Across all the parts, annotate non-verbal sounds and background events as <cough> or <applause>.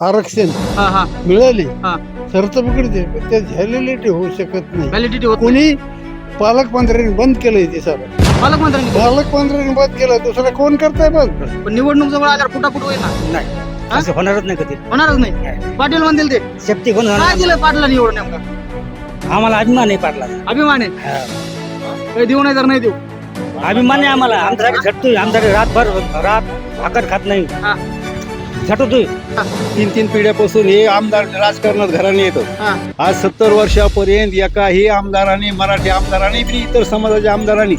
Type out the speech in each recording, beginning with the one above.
आरक्षण हा हा. मिळाली. हा. सरतपकडे ते ते व्हॅलिडिटी होऊ शकत नाही. व्हॅलिडिटी होत कोणी पालकमंत्र्यांनी बंद केलंय ते सर पालकमंत्र्यांनी केलं. पालकमंत्र्यांनी बंद केलं दुसरं कोण करताय बंद? पण निवडणूक जवळ आल्यावर फुटाफुट होईल ना? नाही. हा? असं होणारच नाही कधी. होणारच नाही. पाटील म्हणतील ते. सेफ्टी कोण काय होणार दिलं पाटला निवड नेमका? आम्हाला अभिमान आहे पाटला अभिमान आहे? काही देऊ नाही तर नाही देऊ. अभिमान आहे आम्हाला. आमच्याकडे झटतोय. आमच्याकडे रातभर रात भाकर खात नाही. हा. झटतोय तीन तीन पिढ्यापासून हे आमदार राजकारणात घराने येतं. हा. आज सत्तर वर्षापर्यंत एकाही आमदारांनी मराठी आमदारांनी बी इतर समाजाच्या आमदारांनी.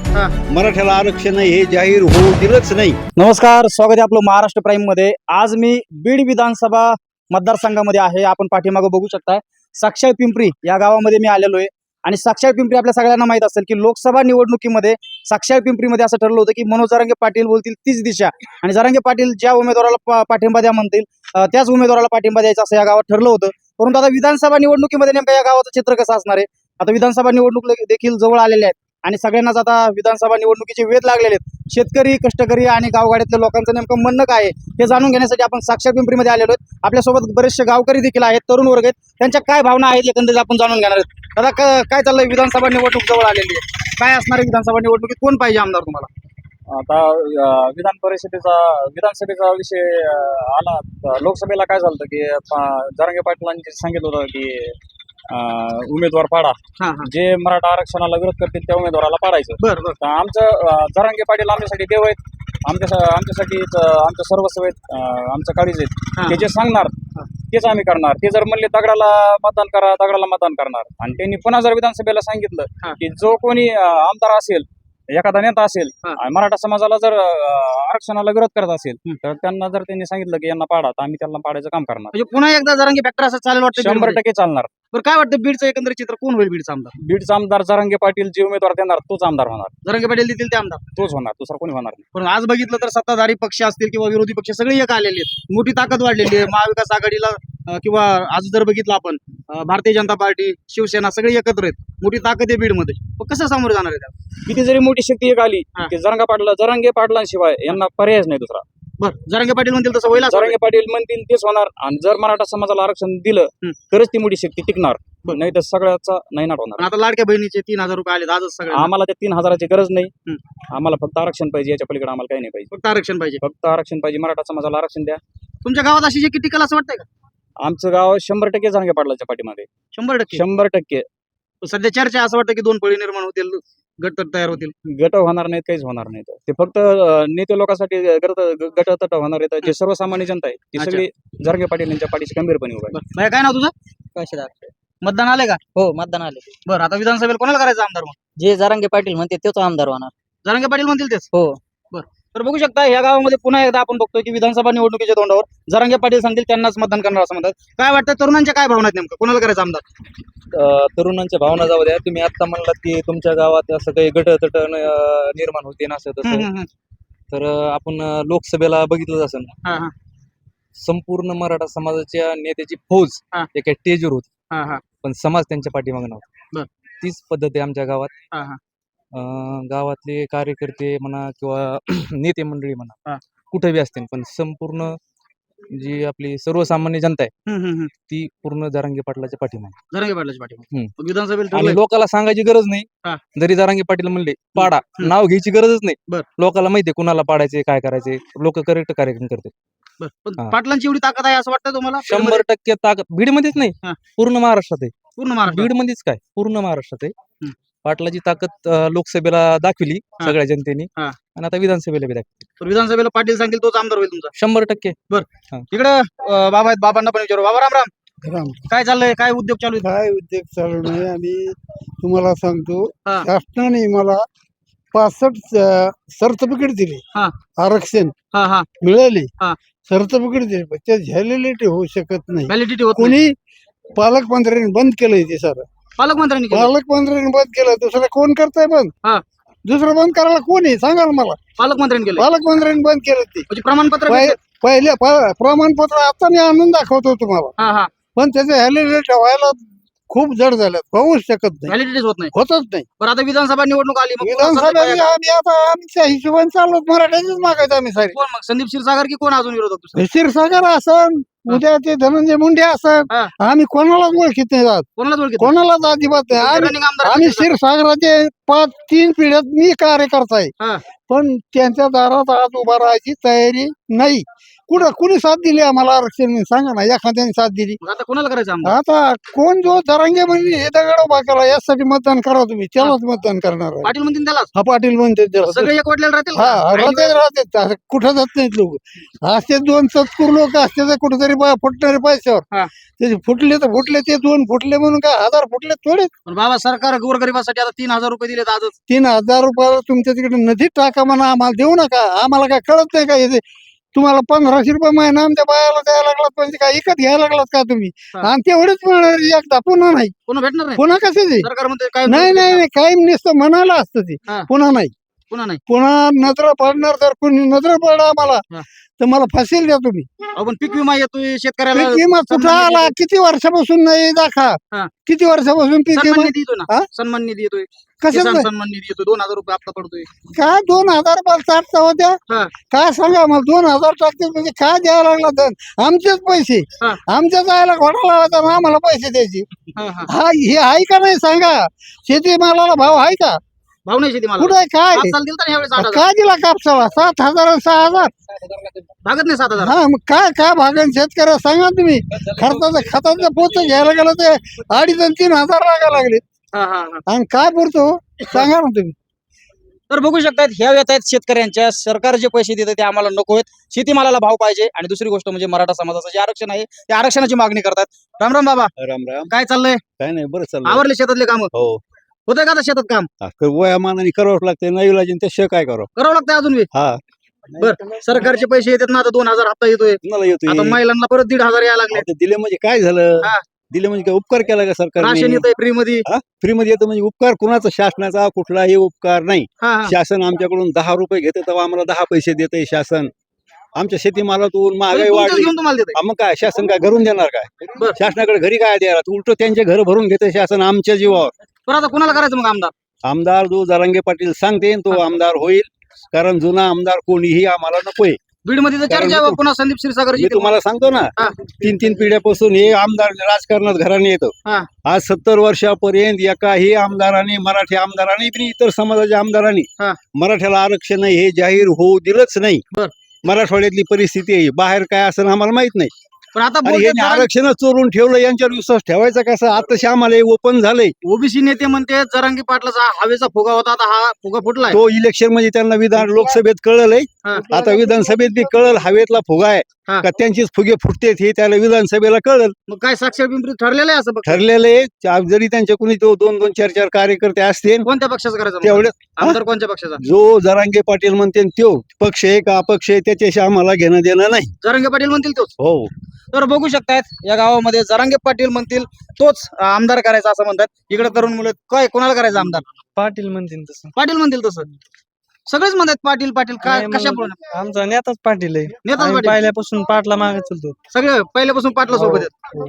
मराठ्याला आरक्षण हे जाहीर होऊ दिलंच नाही. नमस्कार स्वागत आहे आपलं महाराष्ट्र प्राईममध्ये. आज मी बीड विधानसभा मतदारसंघामध्ये आहे. आपण पाठीमागं बघू शकताय. साक्षर पिंपरी या गावामध्ये मी आलेलो आहे. आणि साक्षर पिंपरी आपल्या सगळ्यांना माहीत असेल की लोकसभा निवडणुकीमध्ये साक्षर पिंपरीमध्ये असं ठरलं होतं की मनोज जरांगे पाटील बोलतील तीच दिशा. आणि जरांगे पाटील ज्या उमेदवाराला पाठिंबा द्या म्हणतील त्याच उमेदवाराला पाठिंबा द्यायचा असं या गावात ठरलं होतं. परंतु आता विधानसभा निवडणुकीमध्ये नेमकं या गावाचं चित्र कसं असणार आहे? आता विधानसभा निवडणूक देखील जवळ आलेले आहेत. आणि सगळ्यांनाच आता विधानसभा निवडणुकीचे वेध लागलेले आहेत. शेतकरी कष्टकरी आणि गावगाड्यातल्या लोकांचं नेमकं म्हणणं काय आहे हे जाणून घेण्यासाठी आपण साक्षर पिंपरीमध्ये आलेलो आहेत. आपल्यासोबत बरेचसे गावकरी देखील आहेत तरुण वर्ग आहेत. त्यांच्या काय भावना आहेत एकंदरीत आपण जाणून घेणार आहेत. दादा क- काय चाललंय? विधानसभा निवडणूक जवळ आलेली आहे. काय असणार आहे विधानसभा निवडणुकीत? कोण पाहिजे आमदार तुम्हाला? आता अ, विधान परिषदेचा विधानसभेचा विषय अ, आला. तर लोकसभेला काय झालं होतं की प- जरांगे पाटलांनी सांगितलं होतं की अ, उमेदवार पाडा. हा हा. जे मराठा आरक्षणाला विरोध करतील त्या उमेदवाराला पाडायचं. बरं बरं. तर आमचं अ, जरांगे पाटील आमच्यासाठी देव आहेत. आमच्या आमच्यासाठी आमच्या सर्वस्व आहेत अ, आमच्या काळीज. आहेत ते जे सांगणार तेच आम्ही करणार ते जर म्हणले दगडाला मतदान करा दगडाला मतदान करणार आणि त्यांनी पुन्हा जर विधानसभेला. सांगितलं की जो कोणी आमदार असेल एखादा नेता असेल हा. आणि मराठा समाजाला जर अ, आरक्षणाला विरोध करत असेल. तर त्यांना जर त्यांनी सांगितलं की यांना पाडा तर आम्ही त्यांना पाडायचं काम करणार. म्हणजे पुन्हा एकदा जरांगे फॅक्टर असं चालेल वाटतं शंभर बीडमध्ये? टक्के चालणार. बरं काय वाटतं बीडचं एकंदरीत चित्र? कोण होईल बीडचा आमदार? बीडचा आमदार जरांगे पाटील जे उमेदवार देणार तोच आमदार होणार. जरांगे पाटील देतील ते आमदार? तोच होणार दुसरा कोणी होणार नाही. पण आज बघितलं तर सत्ताधारी पक्ष असतील किंवा विरोधी पक्ष सगळे एक आलेले आहेत. मोठी ताकद वाढलेली आहे. महाविकास आघाडीला अं, किंवा आज जर बघितलं आपण भारतीय जनता पार्टी शिवसेना सगळे एकत्र आहेत. मोठी ताकद आहे बीडमध्ये. मग कसं सामोरे जाणार आहे त्याला? किती जरी मोठी शक्ती एक आली हा. की जरांगा पाटला जरांगे पाटलांशिवाय यांना पर्यायच नाही दुसरा. बरं जरांगे पाटील म्हणतील तसं होईल असं जरांगे पाटील म्हणतील तेच होणार आणि जर मराठा समाजाला आरक्षण दिलं. तरच ती मोठी शक्ती टिकणार. नाही तर सगळ्याचा नाही नाट होणार. पण आता लाडक्या बहिणीचे तीन हजार रुपये आले आजच सगळ्या आम्हाला त्या तीन हजाराची गरज नाही. आम्हाला फक्त आरक्षण पाहिजे याच्या पलीकडे आम्हाला काही नाही पाहिजे. फक्त आरक्षण पाहिजे. फक्त आरक्षण पाहिजे मराठा समाजाला आरक्षण द्या. तुमच्या गावात अशी जे किती कला असं वाटतंय का? आमचं गाव शंभर टक्के जरांगे पाटलाच्या पाठीमध्ये शंभर टक्के? शंभर टक्के. सध्या चर्चा असं वाटतं की दोन पळी निर्माण होतील गट तट तयार होतील. गट होणार नाहीत काहीच होणार नाहीत. ते फक्त नेते लोकांसाठी गट गट तट होणार आहेत जे सर्वसामान्य जनता आहे ती. सगळी जरांगे पाटील यांच्या पाठीशी गंभीरपणे उभा आहे काय नाव तुझं? मतदान आले का? हो मतदान आले बरं आता विधानसभेला कोणाला करायचं आमदार मग? जे जरांगे पाटील म्हणते तोच आमदार होणार. जरांगे पाटील म्हणतील तेच? हो. तर बघू शकता या गावामध्ये पुन्हा एकदा आपण बघतोय की विधानसभा निवडणुकीच्या तोंडावर जरांगे पाटील सांगतील त्यांनाच मतदान करणार असं म्हणतात काय वाटतं तरुणांच्या काय भावना आहेत नेमकं कोणाला करायचं आमदार तरुणांच्या भावना जाऊ द्या तुम्ही आता म्हणलात की तुमच्या गावात असं काही गट तट निर्माण होते ना असं हम्म, तसं हम्म, हम्म. तर अ, आपण अ, लोकसभेला बघितलं असेल हा, हा, संपूर्ण मराठा समाजाच्या नेत्याची फौज हा. एका स्टेजवर होती हा, हा. पण समाज त्यांच्या पाठीमागे बर. नव्हता तीच पद्धत आहे आमच्या गावात हा, हा. गावातले कार्यकर्ते म्हणा किंवा <clears throat> नेते मंडळी. म्हणा कुठे बी असतील पण संपूर्ण जी आपली सर्वसामान्य जनता आहे. ती पूर्ण जरांगे पाटलाच्या पाठीमागे जरांगे पाटलाच्या पाठीमागे हम्म. मग विधानसभेला आणि ठरलंय लोकांना सांगायची गरज नाही. जरी जारांगे पाटील म्हणले पाडा. नाव घ्यायची गरजच नाही बर. लोकांना माहितीये कुणाला पाडायचे काय करायचे लोक करेक्ट कार्यक्रम करते. पाटलांची एवढी ताकद आहे असं वाटतं तुम्हाला शंभर टक्के ताकद बीड मध्येच नाही. पूर्ण महाराष्ट्रात आहे पूर्ण महाराष्ट्र बीड मध्येच काय पूर्ण महाराष्ट्रात आहे. पाटलाची ताकद अं, लोकसभेला दाखविली. सगळ्या जनतेने. हा. आणि आता विधानसभेला बी दाखवली. तर विधानसभेला पाटील सांगतील तोच आमदार होईल तुमचा. शंभर टक्के. इकडे बाबा आहेत बाबांना पण विचारू. बाबा राम राम. राम. काय चाललंय? काय उद्योग चालू आहेत काय उद्योग चालू नाही आणि तुम्हाला सांगतो हा. शासनाने मला पासष्ट सर्टिफिकेट दिली. हा. आरक्षण हा हा. मिळाली. हा. सर्टिफिकेट दिली. पण ते व्हॅलिडिटी होऊ शकत नाही. व्हॅलिडिटी होत नाही. कोणी पालकमंत्र्यांनी बंद केलंय ते सर. पालकमंत्र्यांनी केलं. पालकमंत्र्यांनी बंद केलं. दुसरं कोण करताय बंद? हा. दुसरं बंद करायला कोणी सांगा ना मला. पालकमंत्र्यांनी केलं. पालकमंत्र्यांनी बंद केलं ते. म्हणजे प्रमाणपत्र पहि- भेटलं. पहिले प- प्रमाणपत्र आता मी आणून दाखवतो तुम्हाला. हा हा. पण त्याचे व्हॅलिडिटी व्हायला खूप जड झाल्यात. होऊच शकत नाही. व्हॅलिडिटीच होत नाही. होतच नाही. बरं आता विधानसभा निवडणूक आली मग विधानसभा आम्ही आता आमच्या हिशोबाने चाललो. मराठ्याचीच मागायचं आम्ही सारी. कोण मग? संदीप क्षीरसागर की कोण अजून विरोधक दुसरे? क्षीरसागर असन. उद्या ते धनंजय मुंडे असं हा. आम्ही कोणालाच ओळखीत नाही जात कोणालाच ओळखीत कोणालाच अजिबात नाही आम्ही का? क्षीरसागराचे पाच तीन पिढ्यात मी कार्यकर्ता हा. आहे पण त्यांच्या दारात आज उभा राहायची तयारी नाही कुठं कुणी साथ दिली आम्हाला आरक्षण? सांगा ना एखाद्याने साथ दिली. मग आता कोणाला करायचं आमदार? आता कोण जो दरांगे म्हणजे हे दगड उभा केला यासाठी मतदान करा तुम्ही. त्यालाच मतदान करणार आहे. पाटील म्हणतील त्यालाच. हा पाटील म्हणते त्याला. सगळे एक वाटलेले राहतील हा का? राहते राहते असं कुठं जात नाहीत लोक? असते दोन सत्कूर लोक असते कुठेतरी फुटणारे हा. पैशावर ते फुटले तर फुटले ते दोन फुटले म्हणून काय हजार फुटले थोडे? पण बाबा सरकार गोरगरिबासाठी आता तीन हजार रुपये दिलेत आजच. तीन हजार रुपयाला तुमच्या तिकडे नदीत टाका म्हणा आम्हाला देऊ नका. आम्हाला काय कळत नाही का हे तुम्हाला पंधराशे रुपये महिना आमच्या बायाला द्यायला लागलात म्हणजे काय इकत घ्यायला लागलात का तुम्ही. आणि तेवढेच मिळणार एकदा पुन्हा नाही. पुन्हा भेटणार नाही? पुन्हा म्हणते काय नाही नाही नाही काही नुसतं म्हणायला असतं ते. पुन्हा नाही. पुन्हा नाही. पुन्हा नजर पडणार तर कोणी नजर पडा आम्हाला हा. तर मला फसेल द्या तुम्ही. अहो, पण पीक विमा येतोय शेतकऱ्याला. पीक विमा कुठं सन्मान आला? किती वर्षापासून नाही दाखा. किती वर्षापासून पीक विमा सन्मान निधी येतोय कसं किसान सन्मान निधी येतो दोन हजार रुपये पडतोय. काय दोन हजार टाकता होत्या? हा. काय सांगा मला दोन हजार टाकते म्हणजे काय द्यायला लागला तर आमचेच पैसे. हा. आमच्या जायला घोडा लावायचा आणि आम्हाला पैसे द्यायचे. हा, हा. हा हे आहे का नाही सांगा? शेतीमालाला भाव आहे का? भाव नाही शेती मला कुठं काय कापसाला दिलता ना यावेळेस आठ हजार. काय दिला कापसाला? सात हजार आणि सहा हजार. भागत नाही सात हजार. हा मग काय काय भागन शेतकऱ्या सांगा तुम्ही? खर्चाचं खताचं पोत घ्यायला गेलं ते अडीच आणि तीन हजार लागायला लागले. हा, हा, हा. आणि काय पुरतो सांगा ना तुम्ही. तर बघू शकतात ह्या व्यथा आहेत शेतकऱ्यांच्या. सरकार जे पैसे देतं ते आम्हाला नको आहेत. शेतीमालाला भाव पाहिजे. आणि दुसरी गोष्ट म्हणजे मराठा समाजाचं जे आरक्षण आहे ते आरक्षणाची मागणी करतात. राम राम बाबा. राम राम. काय चाललंय? काय नाही बरं चाललं आवरले शेतातले काम? हो. होतंय का आता शेतात काम? वयामानाने करावंच लागते नाही इलाज ते शे काय करावं. करावं लागतंय अजून बी? हा. बर सरकारचे पैसे येतात ना आता दोन हजार हप्ता येतोय. मला येतो आता महिलांना परत दीड हजार यायला लागले. दिले म्हणजे काय झालं? हा. दिले म्हणजे काय उपकार केला का राशन सरकारने येतंय फ्री मध्ये फ्री मध्ये येतं म्हणजे उपकार कुणाचा? शासनाचा कुठलाही उपकार नाही. हा हा. शासन आमच्याकडून दहा रुपये घेते तेव्हा आम्हाला दहा पैसे देते शासन. आमच्या शेतीमालातून महागाई वाढली. घेऊन तुम्हाला देतंय. हा, मग काय? शासन काय घरून देणार काय? बर. शासनाकडे घरी काय द्यायला? उलट त्यांचे घर भरून घेते शासन आमच्या जीवावर. आता कुणाला करायचं मग आमदार? आमदार जो जरांगे पाटील सांगते तो आमदार होईल. कारण जुना आमदार कोणीही आम्हाला नकोय. बीडमध्ये तर चर्चा आहे, पुन्हा संदीप क्षीरसागर मी तुम्हाला सांगतो ना हा. तीन तीन पिढ्यापासून हे आमदार राजकारणात घराने येतं हा. आज सत्तर वर्षापर्यंत एकाही आमदारांनी मराठी आमदारांनी बी इतर समाजाच्या आमदारांनी हा. मराठ्याला आरक्षण हे जाहीर होऊ दिलंच नाही बर. मराठवाड्यातली परिस्थिती आहे बाहेर काय असं आम्हाला माहीत नाही पण आता आणि आरक्षणच चोरून ठेवलं यांच्यावर विश्वास ठेवायचा कसा आता आम्हाला ओपन झालंय ओबीसी नेते म्हणते जरांगी पाटलाचा हवेचा फुगा होता आता हा फुगा फुटलाय तो इलेक्शन म्हणजे त्यांना विधान लोकसभेत कळलंय. आता विधानसभेत बी कळल हवेतला फुगा आहे. हा. का त्यांचीच फुगे फुटतेत हे त्याला विधानसभेला कळल. मग काय साक्षर पिंपरी ठरलेलं आहे असं. ठरलेले जरी त्यांच्या कुणी तो दोन दोन चार चार कार्यकर्ते असतील कोणत्या पक्षाचं करायचं मग? तेवढे आमदार कोणत्या पक्षाचा? जो जरांगे पाटील म्हणते तो पक्ष आहे का अपक्ष आहे त्याच्याशी आम्हाला घेणं देणं नाही. जरांगे पाटील म्हणतील तोच. हो. तर बघू शकतायत या गावामध्ये जरांगे पाटील म्हणतील तोच अं, आमदार करायचा असं म्हणतात. इकडे तरुण मुलं काय? कोणाला करायचं आमदार? पाटील म्हणतील तसं. पाटील म्हणतील तसं. सगळेच म्हणतात पाटील पाटील काय नाही, मग- कशा आमचा नेताच पाटील आहे. नेताच आम्ही पाटील. पहिल्यापासून पाटला मागे चलतो. सगळे पहिल्यापासून पाटला सोबत आहेत.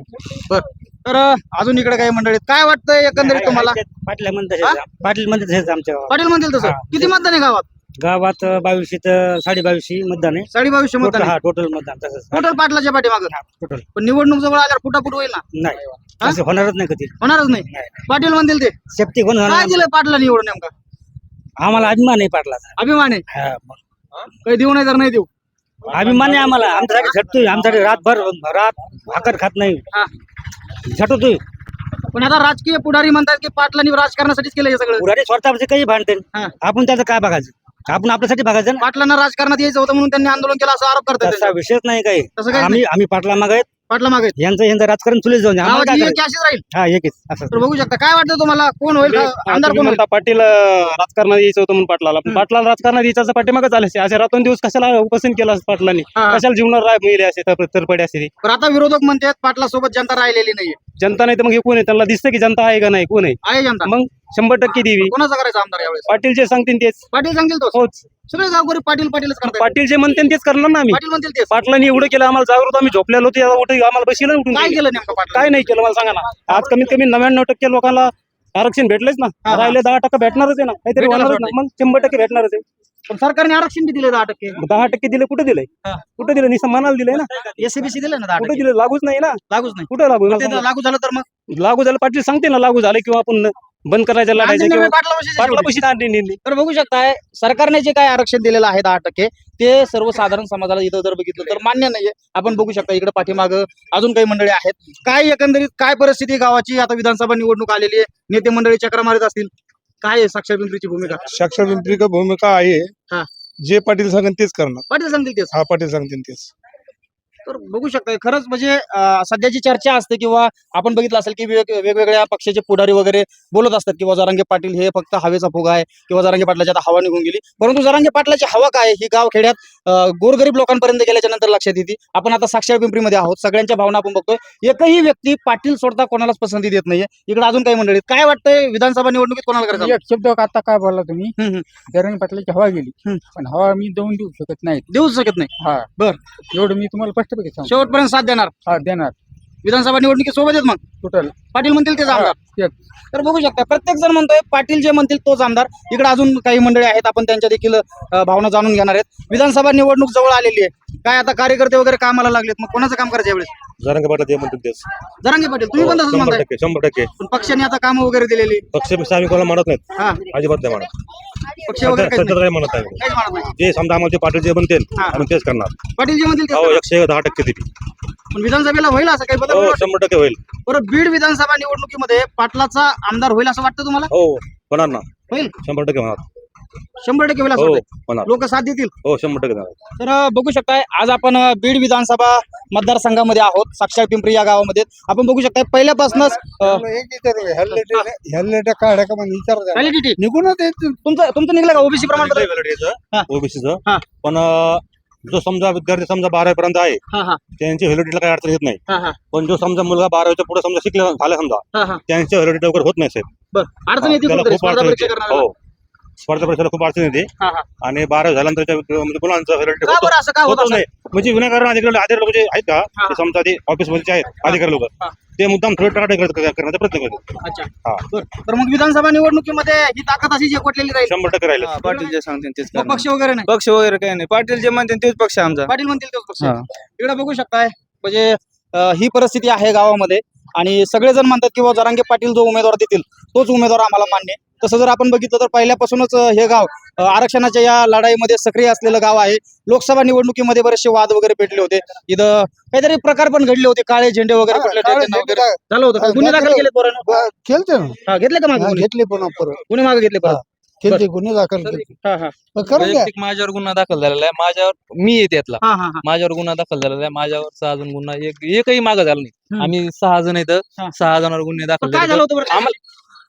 बर. तर अजून इकडे काही मंडळी आहेत. काय वाटतंय एकंदरीत तुम्हाला? पाटील म्हणतात हा? पाटील म्हणतात हेच आमच्या गावात. पाटील म्हणतील तसं. हा. किती मतदान आहे गावात? गावात बावीसशे तर साडे बावीसशे मतदान आहे. साडे बावीसशे मतदान टोटल. हा टोटल मतदान तसंच. टोटल पाटलाच्या पाठीमागं. टोटल पण निवडणूक जवळ आल्यावर फुटाफुट होईल ना? नाही. असं होणारच नाही कधी. होणारच नाही. पाटील म्हणतील ते. सेफ्टी कोण काय होणार? दिलं पाटला निवडून नेमका? आम्हाला अभिमान आहे पाटलाचा अभिमान आहे? हा, मग. काही देऊ नाही तर नाही देऊ. अभिमान आहे आम्हाला. आमच्यासाठी झटतोय. आमच्यासाठी रातभर रात भाकर खात नाही. हा. झटतोय. पण आता राजकीय पुढारी म्हणतात की पाटलांनी राजकारणासाठीच केलं हे सगळं. पुढारी स्वतःचे काही भांडते हा. आपण त्याचं काय बघायचं? आपण आपल्यासाठी बघायचं ना. पाटलांना राजकारणात यायचं होतं म्हणून त्यांनी आंदोलन केलं असा आरोप करतात तसा विषयच नाही काही. तसं काही आम्ही आम्ही पाटला माग आहेत. पाटला मागे. यांचं यांचं राजकारण चुलीच जाऊन द्या. आम्हाला काय गावाची एक करायचं? अशीच राहील. हा एकच असं तर बघू शकता. काय वाटतं तुम्हाला? कोण होईल का- आमदार कोण होईल? म्हणता पाटील अं, राजकारणात यायचं होतं म्हणून पाटलाला. पण. पाटलाला राजकारणात यायचं पाठीमागच आले असते. असे रातून दिवस कशाला उपसन केला असं पाटलांनी? हा. कशाला जीवनावर राय मिळले असे तर तरपडे असे. पण आता विरोधक म्हणतात पाटला सोबत जनता राहिलेली नाहीये. जनता नाही तर मग हे कोण आहे? त्यांना दिसतं की जनता आहे का नाही? कोण आहे? आहे जनता. मग शंभर टक्के देवी. कोणाचा करायचा आमदार यावेळेस? पाटील जे सांगतील तेच. पाटील सांगतील तो होच. सगळे गावकरी पाटील पाटीलच करतात पाटील जे म्हणतील तेच करणार ना आम्ही. पाटील म्हणतील तेच. पाटलांनी एवढं केलं आम्हाला जागृत आम्ही झोपलेलो होतो याला उठून आम्हाला बशीला उठून काय. केलं नेमकं पाटला काय नाही केलं मला सांगा ना. आज कमीत कमी नव्याण्णव टक्के लोकांना आरक्षण भेटलेच ना. राहिले दहा टक्के भेटणारच आहे ना. काहीतरी भेटायलाच होणारच ना. मग शंभर टक्के भेटणारच आहे. पण सरकारने आरक्षण बी दिले दहा टक्के. दहा टक्के दिले कुठे दिले हा. कुठे दिले निसं मनाला दिले ना. एसीबीसी दिले ना दहा कुठे टक्के. दिले लागूच नाही ना. लागूच नाही. कुठे लागू? ते लागू झालं तर मग? लागू झालं पाटील सांगते ना लागू झालं किंवा आपण बंद करायचं लढायचं किंवा दांडी नेली तर बघू शकताय सरकारने जे काय आरक्षण दिलेलं आहे दहा टक्के ते सर्वसाधारण समाजाला इथं जर बघितलं तर मान्य नाहीये. आपण बघू शकता इकडे पाठीमाग अजून काही मंडळी आहेत. काय एकंदरीत काय परिस्थिती गावाची? आता विधानसभा निवडणूक आलेली आहे. नेते मंडळी चक्र मारत असतील. काय आहे साक्षर पिंपरीची भूमिका? साक्षर पिंपरी भूमिका आहे. हा. जे पाटील सांगेन तेच करणार. पाटील सांगतील तेच. हा पाटील सांगतील तेच. तर बघू शकता खरंच म्हणजे सध्याची चर्चा असते किंवा आपण बघितलं असेल की वेग- वेगवेगळ्या पक्षाचे पुढारी वगैरे बोलत असतात किंवा जरांगे पाटील हे फक्त हवेचा फुगा आहे किंवा जरांगे पाटलाच्या आता हवा निघून गेली. परंतु जरांगे पाटलाची हवा काय ही गाव खेड्यात गोरगरीब लोकांपर्यंत गेल्याच्यानंतर लक्षात येते. आपण आता साक्षर पिंपरीमध्ये आहोत. सगळ्यांच्या भावना आपण बघतोय. एकही व्यक्ती पाटील सोडता कोणालाच पसंती देत नाहीये. इकडे अजून काही मंडळी आहेत. काय वाटतंय? विधानसभा निवडणुकीत कोणाला करायचं एक शब्द आता काय बोलला तुम्ही. जरंग पाटलाची हवा गेली. पण हवा मी देऊन देऊ शकत नाही. देऊच शकत नाही. हा. बर. एवढं मी तुम्हाला सांगतो? शेवटपर्यंत साथ देणार. हा देणार. विधानसभा निवडणुकीत सोबत आहेत मग? टोटल पाटील म्हणतील तेच आमदार. तर बघू शकता प्रत्येक जण म्हणतोय पाटील जे म्हणतील तोच आमदार. इकडे अजून काही मंडळी आहेत आपण त्यांच्या देखील अ, भावना जाणून घेणार आहेत. विधानसभा निवडणूक जवळ आलेली आहे. काय आता कार्यकर्ते वगैरे कामाला लागलेत मग कोणाचं काम करायचं यावेळेस? जरांगे पाटील ते म्हणतात तेच. जरांगे पाटील तुम्ही पण तसंच शंभर म्हणताय. टक्के शंभर टक्के. पण पक्षाने आता कामं वगैरे दिलेली. पक्ष आम्ही कोणाला म्हणत नाहीत? हा. अजिबात नाही म्हणत पक्ष वगैरे सध्या काहीच सध्या नाही. काही म्हणत नाही. काहीच म्हणत नाही. जे समजा आम्हाला ते पाटील जे म्हणतील हा. आम्ही तेच करणार. पाटील जे म्हणतील तेच हो करा. एकशे दहा टक्के दिली पण विधानसभेला होईल असं काही बदल हो होईल? शंभर टक्के होईल. बरं बीड विधानसभा निवडणुकीमध्ये पाटलाचा आमदार होईल असं वाटतं तुम्हाला? हो होणार ना. होईल? शंभर टक्के होणार. शंभर टक्के हो होणार लोक साथ देतील हो शंभर टक्के तर अ, बघू शकताय आज आपण अ, बीड विधानसभा मतदारसंघामध्ये आहोत साक्षर पिंपरी या गावामध्ये आपण बघू शकताय पहिल्यापासूनच अ, हेल्लेट काढा का म्हणून विचार validity. निघूनच येत तुमचं तुमचं निघलं का ओबीसी प्रमाणपत्र हा. ओबीसीचं हा. पण अं, जो समजा विद्यार्थी समजा बारावी पर्यंत आहे हा हा त्यांची व्हॅलिडिटीला काही अडचण येत नाही हा हा पण जो समजा मुलगा बारावीच्या पुढे समजा शिकला झाला समजा हा हा त्यांची व्हॅलिडिटी लवकर होत नाही साहेब बर अडचण येते त्याला कुठेतरी खूप स्पर्धा अडचण परीक्षा येते करणार हो स्पर्धा परीक्षेला खूप अडचण येते. हा हा. आणि बारावी झाल्यानंतर म्हणजे मुलांचं का बरं असं? का होत असं? नाही. म्हणजे विनाकारण अधिकारी अधिकारी लोक जे आहेत का. ते समजा ते ऑफिसमध्ये आहेत अधिकारी लोक हा. ते मुद्दाम थोडे टाका करण्याचा प्रयत्न करतात. अच्छा. हा. बर. तर मग विधानसभा निवडणुकीमध्ये ही ताकद अशी एकवटलेली राहील? शंभर टक्के राहिले पाटील जे सांगतील तेच मग पक्ष वगैरे नाही? पक्ष वगैरे काही नाही. पाटील जे म्हणतील तेच पक्ष आमचा. पाटील म्हणतील तोच पक्ष. हा. इकडे बघू शकताय म्हणजे अ, ही परिस्थिती आहे गावामध्ये. आणि सगळेजण म्हणतात की बाबा जरांगे पाटील जो उमेदवार देतील तोच उमेदवार आम्हाला मान्य. तसं जर आपण बघितलं तर पहिल्यापासूनच हे गाव आरक्षणाच्या या लढाईमध्ये सक्रिय असलेलं गाव आहे. लोकसभा निवडणुकीमध्ये बरेचसे वाद वगैरे पेटले होते. इथं काहीतरी प्रकार पण घडले होते. काळे झेंडे वगैरे वगैरे झालं होतं. गुन्हे दाखल केले पोरांनो घेतले का मागे घेतले गुन्हे मागे घेतले परत? केलते गुन्हे दाखल केले हा हा. करून घ्या वैयक्तिक माझ्यावर गुन्हा दाखल झालेला आहे. माझ्यावर मी येते यातला हा हा हा. माझ्यावर गुन्हा दाखल झालेला आहे. माझ्यावरचा अजून गुन्हा एक एकही मागं झाला नाही. आम्ही सहा जण इथं हा. सहा जणांवर गुन्हे दाखल काय झाले झालं होतं बरं? आम्हाला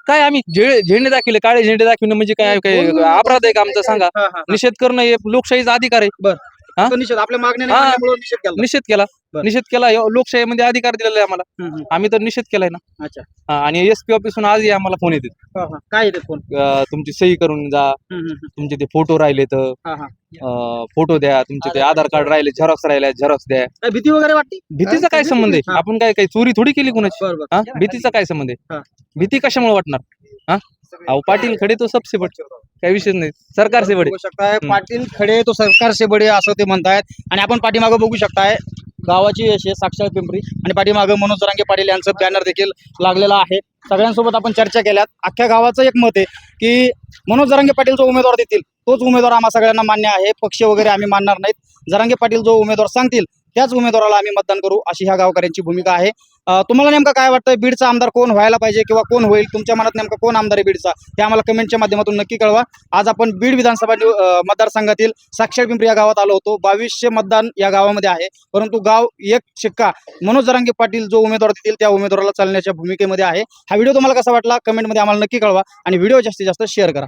काय आम्ही झे- झेंडे दाखवले. काळे झेंडे दाखवणे म्हणजे काय काय अपराध आहे का आमचा? सांगा. हा, हा, हा. निषेध करणं हे लोकशाहीचा अधिकार आहे. हा? तो निषेध. आपल्या मागण्या हा. नाही मानल्यामुळं निषेध केला. निषेध केला. बरं. निषेध केला. ह्यो लोकशाहीमध्ये अधिकार दिलेला आहे आम्हाला. हम्म, हम्म. आम्ही तर निषेध केलाय ना. अच्छा. हा, आणि एस पी ऑफिसून आजही आम्हाला फोन येते हा, हा. काय येते फोन अं, तुमची सही करून जा. तुमचे ते फोटो राहिले तर. हा, हा. फोटो द्या. तुमचे ते आधार कार्ड राहिले झेरॉक्स राहिले झेरॉक्स द्या. काय भीती वगैरे वाटते? भीतीचा काय संबंध आहे? हा. आपण काय काही चोरी थोडी केली कुणाची? हा? भीतीचा काय संबंध हा. आहे भीती कशामुळे वाटणार? हा? अहो पाटील खडे तो सबसे बड. काही विषय नाही. सरकार से बडे. बघू शकताय. हम्म. पाटील खडे तो सरकार से बडे असं ते म्हणतायत. आणि आपण पाठीमागं बघू शकताय. गावाची यश आहे साक्षर पिंपरी आणि पाठीमागं मनोज जरांगे पाटील यांचं बॅनर देखील लागलेलं आहे. सगळ्यांसोबत आपण चर्चा केल्यात. अख्ख्या गावाचं एक मत आहे की मनोज जरांगे पाटील जो उमेदवार देतील तोच उमेदवार आम्हा सगळ्यांना मान्य आहे. पक्ष वगैरे आम्ही मानणार नाहीत. जरांगे पाटील जो उमेदवार सांगतील त्याच उमेदवाराला आम्ही मतदान करू अशी ह्या गावकऱ्यांची भूमिका आहे. तुम्हाला नेमकं काय वाटतं बीडचा आमदार कोण व्हायला पाहिजे किंवा कोण होईल? तुमच्या मनात नेमकं कोण आमदार आहे बीडचा? हे आम्हाला कमेंटच्या माध्यमातून नक्की कळवा. आज आपण बीड विधानसभा मतदारसंघातील साक्षर पिंपरी या गावात आलो होतो. बावीसशे मतदान या गावामध्ये आहे. परंतु गाव एक शिक्का. मनोज जरांगे पाटील जो उमेदवार देतील त्या उमेदवाराला चालण्याच्या भूमिकेमध्ये आहे. हा व्हिडिओ तुम्हाला कसा वाटला? कमेंटमध्ये आम्हाला नक्की कळवा. आणि व्हिडिओ जास्तीत जास्त शेअर करा.